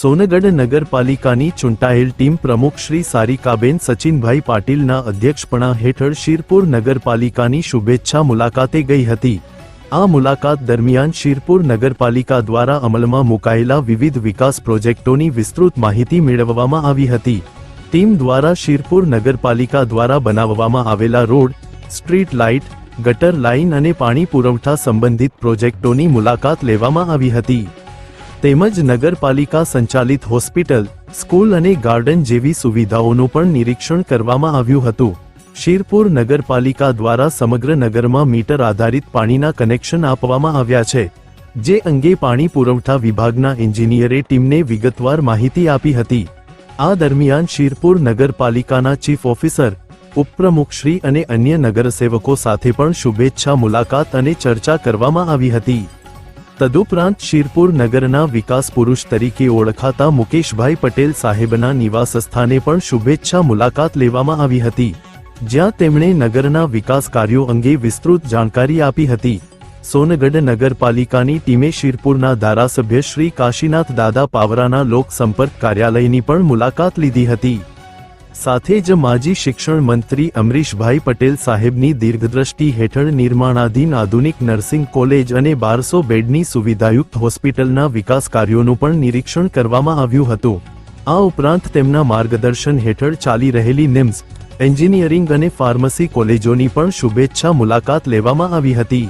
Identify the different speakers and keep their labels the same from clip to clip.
Speaker 1: સોનગઢ નગરપાલિકાની ચૂંટાયેલ ટીમ પ્રમુખ શ્રી સારિકાબેન સચિનભાઈ પાટીલના અધ્યક્ષપણા હેઠળ શિરપુર નગરપાલિકાની શુભેચ્છા મુલાકાતે ગઈ હતી. આ મુલાકાત દરમિયાન શિરપુર નગરપાલિકા દ્વારા અમલમાં મુકાયેલા વિવિધ વિકાસ પ્રોજેક્ટોની વિસ્તૃત માહિતી મેળવવામાં આવી હતી. ટીમ દ્વારા શિરપુર નગરપાલિકા દ્વારા બનાવવામાં આવેલા રોડ, સ્ટ્રીટ લાઇટ, ગટર લાઇન અને પાણી પુરવઠા સંબંધિત પ્રોજેક્ટોની મુલાકાત લેવામાં આવી હતી. તેમજ નગરપાલિકા સંચાલિત હોસ્પિટલ, સ્કૂલ અને ગાર્ડન જેવી સુવિધાઓનું પણ નિરીક્ષણ કરવામાં આવ્યું હતું. શિરપુર નગરપાલિકા દ્વારા સમગ્ર નગરમાં મીટર આધારિત પાણીના કનેક્શન આપવામાં આવ્યા છે, જે અંગે પાણી પુરવઠા વિભાગના એન્જિનિયરે ટીમને વિગતવાર માહિતી આપી હતી. આ દરમિયાન શિરપુર નગરપાલિકાના ચીફ ઓફિસર ઉપપ્રમુખશ્રી અને અન્ય નગરસેવકો સાથે પણ શુભેચ્છા મુલાકાત અને ચર્ચા કરવામાં આવી હતી. તદુપરાંત શિરપુર નગરના વિકાસ પુરુષ તરીકે ઓળખાતા મુકેશભાઈ પટેલ સાહેબના નિવાસસ્થાને પણ શુભેચ્છા મુલાકાત લેવામાં આવી હતી, જ્યાં તેમણે નગરના વિકાસ કાર્યો અંગે વિસ્તૃત જાણકારી આપી હતી. સોનગઢ નગરપાલિકાની ટીમે શિરપુરના ધારાસભ્ય શ્રી કાશીનાથ દાદા પાવરાના લોકસંપર્ક કાર્યાલયની પણ મુલાકાત લીધી હતી. સાથે જ માજી શિક્ષણ મંત્રી અમરીશભાઈ પટેલ સાહેબની દીર્ઘદ્રષ્ટિ હેઠળ નિર્માણાધીન આધુનિક નર્સિંગ કોલેજ અને બારસો બેડની સુવિધાયુક્ત હોસ્પિટલના વિકાસ કાર્યોનું પણ નિરીક્ષણ કરવામાં આવ્યું હતું. આ ઉપરાંત તેમના માર્ગદર્શન હેઠળ ચાલી રહેલી નિમ્સ એન્જિનિયરિંગ અને ફાર્મસી કોલેજોની પણ શુભેચ્છા મુલાકાત લેવામાં આવી હતી.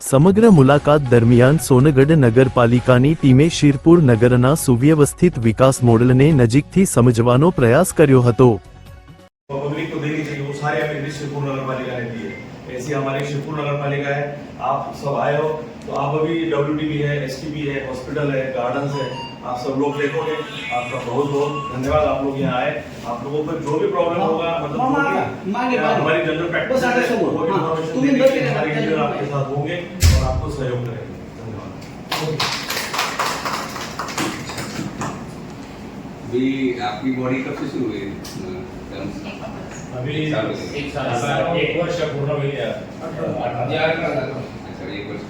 Speaker 1: સમગ્ર મુલાકાત દરમિયાન સોનગઢ નગરપાલિકાની ટીમે શિરપુર નગરના સુવ્યવસ્થિત વિકાસ મોડલને નજીકથી સમજવાનો પ્રયાસ કર્યો હતો
Speaker 2: पब्लिक को देनी चाहिए वो सारे अमेनिटीज शिवपुर नगर पालिका ने दी है ऐसी हमारी शिवपुर नगर पालिका है आप सब आए हो तो आप अभी डब्ल्यू है एस है हॉस्पिटल है गार्डन है आप सब लोग देखोगे आपका बहुत बहुत धन्यवाद आप लोग यहाँ आए आप लोगों को जो भी प्रॉब्लम होगा मतलब
Speaker 3: मामा,
Speaker 2: जो भी-
Speaker 3: मागे
Speaker 2: या
Speaker 3: बागे।
Speaker 2: हमारी जनरल प्रैक्टिस आपके साथ होंगे और आपको सहयोग करेंगे। धन्यवाद।
Speaker 4: अभी आपकी बॉडी कब से शुरू हुई?
Speaker 5: अभी एक साल एक वर्ष पूर्ण हो गया।
Speaker 4: अच्छा एक वर्ष।